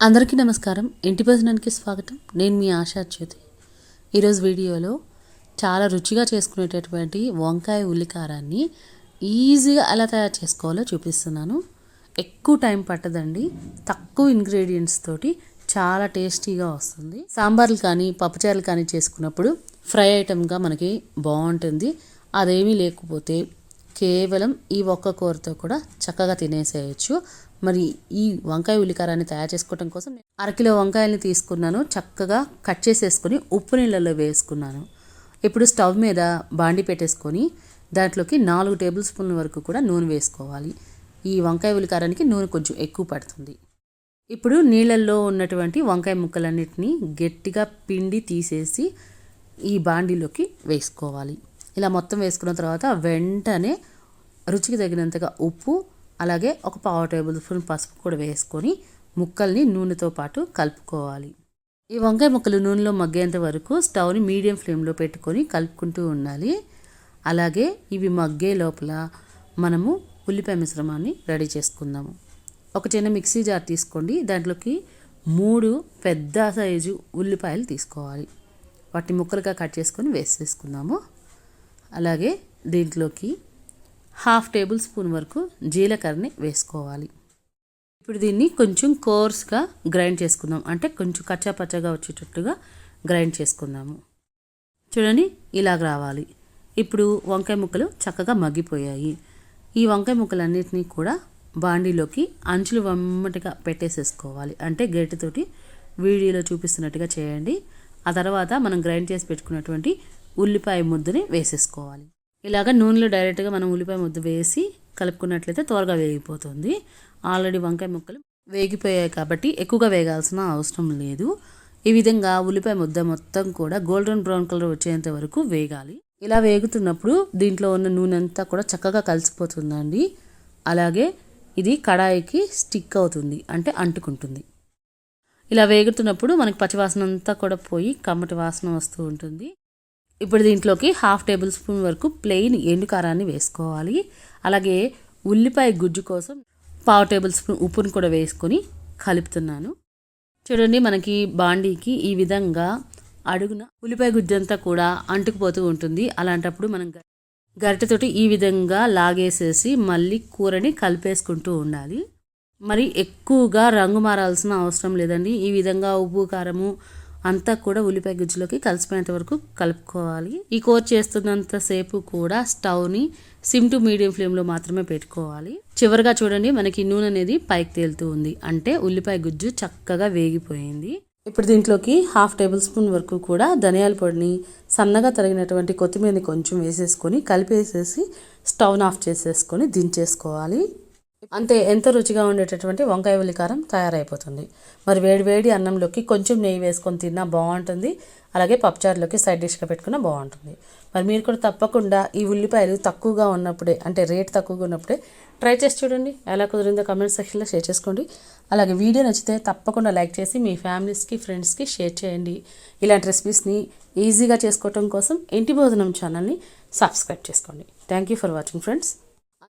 అందరికీ నమస్కారం. ఇంటి భోజనానికి స్వాగతం. నేను మీ ఆశా జ్యోతి. ఈరోజు వీడియోలో చాలా రుచిగా చేసుకునేటటువంటి వంకాయ ఉల్లికారాన్ని ఈజీగా ఎలా తయారు చేసుకోవాలో చూపిస్తున్నాను. ఎక్కువ టైం పట్టదండి. తక్కువ ఇంగ్రీడియంట్స్ తోటి చాలా టేస్టీగా వస్తుంది. సాంబార్లు కానీ పప్పుచారులు కానీ చేసుకున్నప్పుడు ఫ్రై ఐటెంగా మనకి బాగుంటుంది. అదేమీ లేకపోతే కేవలం ఈ ఒక్క కూరతో కూడా చక్కగా తినేసేయచ్చు. మరి ఈ వంకాయ ఉల్లికారాన్ని తయారు చేసుకోవడం కోసం నేను అరకిలో వంకాయల్ని తీసుకున్నాను. చక్కగా కట్ చేసేసుకొని ఉప్పు నీళ్ళలో వేసుకున్నాను. ఇప్పుడు స్టవ్ మీద బాండి పెట్టేసుకొని దాంట్లోకి నాలుగు టేబుల్ స్పూన్ల వరకు కూడా నూనె వేసుకోవాలి. ఈ వంకాయ ఉల్లికారానికి నూనె కొంచెం ఎక్కువ పడుతుంది. ఇప్పుడు నీళ్ళల్లో ఉన్నటువంటి వంకాయ ముక్కలన్నిటిని గట్టిగా పిండి తీసేసి ఈ బాండీలోకి వేసుకోవాలి. ఇలా మొత్తం వేసుకున్న తర్వాత వెంటనే రుచికి తగినంతగా ఉప్పు అలాగే ఒక పావు టేబుల్ స్పూన్ పసుపు కూడా వేసుకొని ముక్కల్ని నూనెతో పాటు కలుపుకోవాలి. ఈ వంకాయ ముక్కలు నూనెలో మగ్గేంత వరకు స్టవ్ని మీడియం ఫ్లేమ్లో పెట్టుకొని కలుపుకుంటూ ఉండాలి. అలాగే ఇవి మగ్గే లోపల మనము ఉల్లిపాయ మిశ్రమాన్ని రెడీ చేసుకుందాము. ఒక చిన్న మిక్సీ జార్ తీసుకోండి. దాంట్లోకి మూడు పెద్ద సైజు ఉల్లిపాయలు తీసుకోవాలి. వాటిని ముక్కలుగా కట్ చేసుకొని వేసేసుకుందాము. అలాగే దీంట్లోకి హాఫ్ టేబుల్ స్పూన్ వరకు జీలకర్రని వేసుకోవాలి. ఇప్పుడు దీన్ని కొంచెం కోర్స్గా గ్రైండ్ చేసుకుందాం. అంటే కొంచెం కచ్చాపచ్చగా వచ్చేటట్టుగా గ్రైండ్ చేసుకుందాము. చూడండి ఇలాగ రావాలి. ఇప్పుడు వంకాయ ముక్కలు చక్కగా మగ్గిపోయాయి. ఈ వంకాయ ముక్కలన్నిటినీ కూడా బాండీలోకి అంచులు వెమ్మటిగా పెట్టేసేసుకోవాలి. అంటే గరిటెతోటి వీడియోలో చూపిస్తున్నట్టుగా చేయండి. ఆ తర్వాత మనం గ్రైండ్ చేసి పెట్టుకున్నటువంటి ఉల్లిపాయ ముద్దని వేసేసుకోవాలి. ఇలాగ నూనెలో డైరెక్ట్గా మనం ఉల్లిపాయ ముద్ద వేసి కలుపుకున్నట్లయితే త్వరగా వేగిపోతుంది. ఆల్రెడీ వంకాయ ముక్కలు వేగిపోయాయి కాబట్టి ఎక్కువగా వేగాల్సిన అవసరం లేదు. ఈ విధంగా ఉల్లిపాయ ముద్ద మొత్తం కూడా గోల్డెన్ బ్రౌన్ కలర్ వచ్చేంత వరకు వేగాలి. ఇలా వేగుతున్నప్పుడు దీంట్లో ఉన్న నూనె అంతా కూడా చక్కగా కలిసిపోతుందండి. అలాగే ఇది కడాయికి స్టిక్ అవుతుంది అంటే అంటుకుంటుంది. ఇలా వేగుతున్నప్పుడు మనకి పచ్చివాసన అంతా కూడా పోయి కమ్మటి వాసన వస్తూ ఉంటుంది. ఇప్పుడు దీంట్లోకి హాఫ్ టేబుల్ స్పూన్ వరకు ప్లెయిన్ ఎండు కారాన్ని వేసుకోవాలి. అలాగే ఉల్లిపాయ గుజ్జు కోసం పావు టేబుల్ స్పూన్ ఉప్పును కూడా వేసుకొని కలుపుతున్నాను. చూడండి మనకి బాండీకి ఈ విధంగా అడుగున ఉల్లిపాయ గుజ్జు అంతా కూడా అంటుకుపోతూ ఉంటుంది. అలాంటప్పుడు మనం గ- గరిటెతోటి ఈ విధంగా లాగేసేసి మళ్ళీ కూరని కలిపేసుకుంటూ ఉండాలి. మరి ఎక్కువగా రంగు మారాల్సిన అవసరం లేదండి. ఈ విధంగా ఉప్పు కారము అంతా కూడా ఉల్లిపాయ గుజ్జులోకి కలిసిపోయేంత వరకు కలుపుకోవాలి. ఈ కూర చేస్తున్నంతసేపు కూడా స్టవ్ని సిమ్ టు మీడియం ఫ్లేమ్లో మాత్రమే పెట్టుకోవాలి. చివరిగా చూడండి మనకి నూనె అనేది పైకి తేలుతూ ఉంది. అంటే ఉల్లిపాయ గుజ్జు చక్కగా వేగిపోయింది. ఇప్పుడు దీంట్లోకి హాఫ్ టేబుల్ స్పూన్ వరకు కూడా ధనియాల పొడిని సన్నగా తరిగినటువంటి కొత్తిమీరని కొంచెం వేసేసుకొని కలిపేసేసి స్టవ్ని ఆఫ్ చేసేసుకొని దించేసుకోవాలి. అంతే ఎంతో రుచిగా ఉండేటటువంటి వంకాయ ఉల్లికారం తయారైపోతుంది. మరి వేడి వేడి అన్నంలోకి కొంచెం నెయ్యి వేసుకొని తిన్నా బాగుంటుంది. అలాగే పప్పుచారులోకి సైడ్ డిష్గా పెట్టుకున్నా బాగుంటుంది. మరి మీరు కూడా తప్పకుండా ఈ ఉల్లిపాయలు తక్కువగా ఉన్నప్పుడే అంటే రేట్ తక్కువగా ఉన్నప్పుడే ట్రై చేసి చూడండి. ఎలా కుదిరిందో కమెంట్ సెక్షన్లో షేర్ చేసుకోండి. అలాగే వీడియో నచ్చితే తప్పకుండా లైక్ చేసి మీ ఫ్యామిలీస్కి ఫ్రెండ్స్కి షేర్ చేయండి. ఇలాంటి రెసిపీస్ని ఈజీగా చేసుకోవటం కోసం ఇంటి భోజనం ఛానల్ని సబ్స్క్రైబ్ చేసుకోండి. Thank you for watching friends.